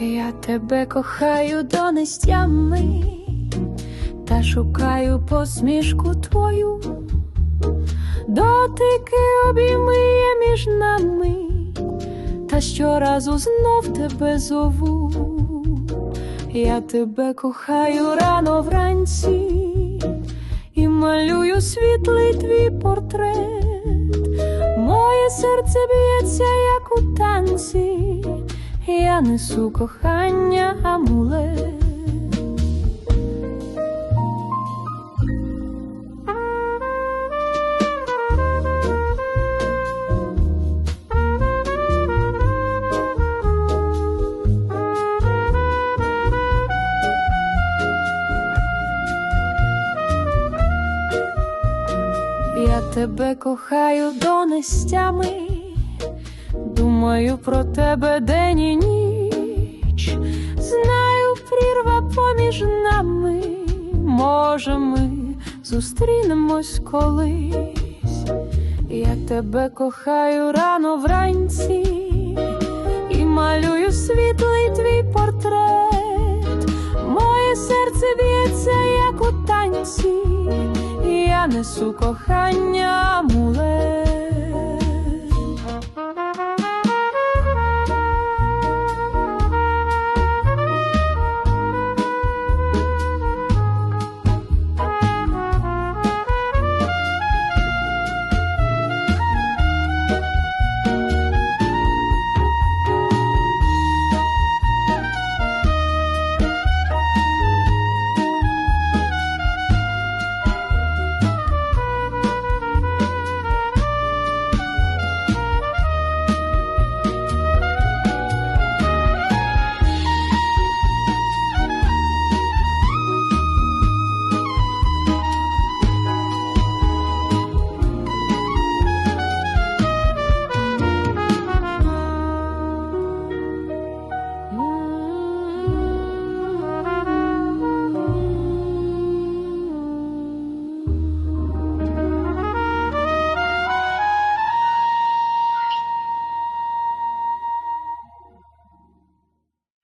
Я тебе кохаю до нестями, та шукаю посмішку твою, дотики обійми є між нами, та щоразу знов тебе зову. Я тебе кохаю рано вранці і малюю світлий твій портрет. Моє серце б'ється, як у танці, я несу кохання амулет. Я тебе кохаю до нестями, думаю про тебе день і ніч, знаю, прірва поміж нами, може, ми зустрінемось колись. Я тебе кохаю рано вранці і малюю світлий твій портрет. Моє серце б'ється, як у танці, я несу кохання.